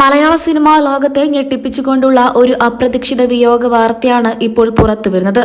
മലയാള cinema ലോകത്തെ ഞെട്ടിപ്പിച്ചുകൊണ്ടുള്ള ഒരു അപ്രതീക്ഷിത വിയോഗ വാർത്തയാണ് ഇപ്പോൾ പുറത്തുവരുന്നത്.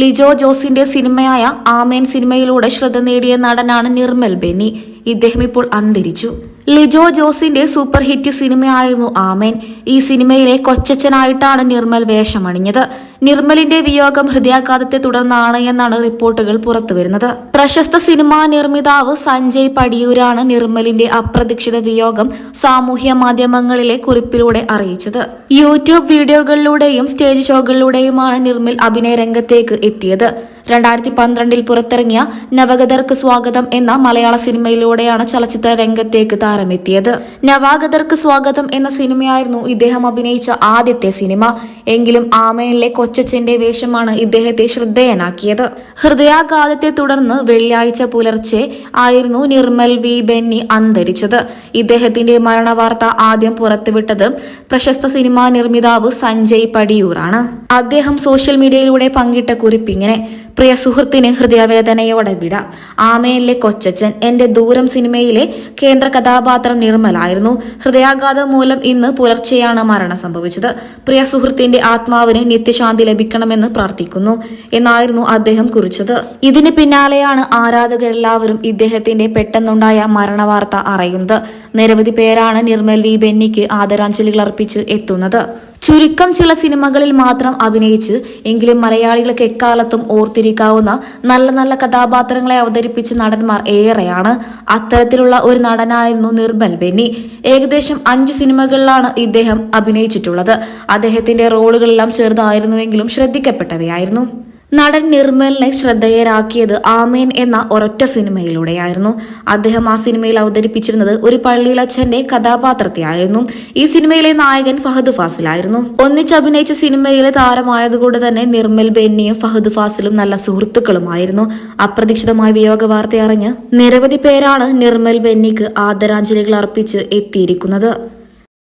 ലിജോ ജോസിന്റെ സിനിമയായ ആമേൻ സിനിമയിലൂടെ ശ്രദ്ധ നേടിയ നടനാണ് നിർമ്മൽ ബെന്നി. ഇദ്ദേഹം ഇപ്പോൾ അന്തരിച്ചു. ലിജോ ജോസിന്റെ സൂപ്പർ ഹിറ്റ് സിനിമയായിരുന്നു ആമേൻ. ഈ സിനിമയിലെ കൊച്ചച്ഛനായിട്ടാണ് നിർമ്മൽ വേഷമണിഞ്ഞത്. നിർമ്മലിന്റെ വിയോഗം ഹൃദയാഘാതത്തെ തുടർന്നാണ് എന്നാണ് റിപ്പോർട്ടുകൾ പുറത്തുവരുന്നത്. പ്രശസ്ത സിനിമാ നിർമ്മിതാവ് സഞ്ജയ് പടിയൂരാണ് നിർമ്മലിന്റെ അപ്രതീക്ഷിത വിയോഗം സാമൂഹ്യ മാധ്യമങ്ങളിലെ കുറിപ്പിലൂടെ അറിയിച്ചത്. യൂട്യൂബ് വീഡിയോകളിലൂടെയും സ്റ്റേജ് ഷോകളിലൂടെയുമാണ് നിർമ്മൽ അഭിനയ രംഗത്തേക്ക് എത്തിയത്. രണ്ടായിരത്തി പന്ത്രണ്ടിൽ പുറത്തിറങ്ങിയ നവഗതർക്ക് സ്വാഗതം എന്ന മലയാള സിനിമയിലൂടെയാണ് ചലച്ചിത്ര രംഗത്തേക്ക് താരമെത്തിയത്. നവാഗതർക്ക് സ്വാഗതം എന്ന സിനിമയായിരുന്നു ഇദ്ദേഹം അഭിനയിച്ച ആദ്യത്തെ സിനിമ. എങ്കിലും ആമയിലെ കൊച്ചച്ചന്റെ വേഷമാണ് ഇദ്ദേഹത്തെ ശ്രദ്ധേയനാക്കിയത്. ഹൃദയാഘാതത്തെ തുടർന്ന് വെള്ളിയാഴ്ച പുലർച്ചെ ആയിരുന്നു നിർമ്മൽ വി. ബെന്നി അന്തരിച്ചത്. ഇദ്ദേഹത്തിന്റെ മരണവാർത്ത ആദ്യം പുറത്തുവിട്ടത് പ്രശസ്ത സിനിമാ നിർമ്മിതാവ് സഞ്ജയ് പടിയൂറാണ്. അദ്ദേഹം സോഷ്യൽ മീഡിയയിലൂടെ പങ്കിട്ട കുറിപ്പിങ്ങനെ പ്രിയ സുഹൃത്തിന് ഹൃദയവേദനയോടെ വിട ആമയിലെ കൊച്ചച്ഛൻ എന്റെ ദൂരം സിനിമയിലെ കേന്ദ്ര കഥാപാത്രം നിർമ്മലായിരുന്നു. ഹൃദയാഘാതം മൂലം ഇന്ന് പുലർച്ചെയാണ് മരണം സംഭവിച്ചത്. പ്രിയ സുഹൃത്തിന്റെ ആത്മാവിന് നിത്യശാന്തി ലഭിക്കണമെന്ന് പ്രാർത്ഥിക്കുന്നു എന്നായിരുന്നു അദ്ദേഹം കുറിച്ചത്. ഇതിന് പിന്നാലെയാണ് ആരാധകരെല്ലാവരും ഇദ്ദേഹത്തിന്റെ പെട്ടെന്നുണ്ടായ മരണവാർത്ത അറിയുന്നത്. നിരവധി പേരാണ് നിർമ്മൽ വി ബെന്നിക്ക് ആദരാഞ്ജലികൾ അർപ്പിച്ച് എത്തുന്നത്. ചുരുക്കം ചില സിനിമകളിൽ മാത്രം അഭിനയിച്ച് എങ്കിലും മലയാളികൾക്ക് എക്കാലത്തും ഓർത്തിരിക്കാവുന്ന നല്ല നല്ല കഥാപാത്രങ്ങളെ അവതരിപ്പിച്ച നടന്മാർ ഏറെയാണ്. അത്തരത്തിലുള്ള ഒരു നടനായിരുന്നു നിർമ്മൽ ബെന്നി. ഏകദേശം അഞ്ചു സിനിമകളിലാണ് ഇദ്ദേഹം അഭിനയിച്ചിട്ടുള്ളത്. അദ്ദേഹത്തിന്റെ റോളുകളെല്ലാം ചെറുതായിരുന്നുവെങ്കിലും ശ്രദ്ധിക്കപ്പെട്ടവയായിരുന്നു. നടൻ നിർമ്മലിനെ ശ്രദ്ധേയരാക്കിയത് ആമേൻ എന്ന ഒരൊറ്റ സിനിമയിലൂടെയായിരുന്നു. അദ്ദേഹം ആ സിനിമയിൽ അവതരിപ്പിച്ചിരുന്നത് ഒരു പള്ളിയിലച്ഛന്റെ കഥാപാത്രത്തെയായിരുന്നു. ഈ സിനിമയിലെ നായകൻ ഫഹദ് ഫാസിലായിരുന്നു. ഒന്നിച്ചഭിനയിച്ച സിനിമയിലെ താരമായതുകൊണ്ട് തന്നെ നിർമ്മൽ ബെന്നിയും ഫഹദ് ഫാസിലും നല്ല സുഹൃത്തുക്കളുമായിരുന്നു. അപ്രതീക്ഷിതമായ വിയോഗ വാർത്തയറിഞ്ഞ് നിരവധി പേരാണ് നിർമ്മൽ ബെന്നിക്ക് ആദരാഞ്ജലികൾ അർപ്പിച്ച് എത്തിയിരിക്കുന്നത്.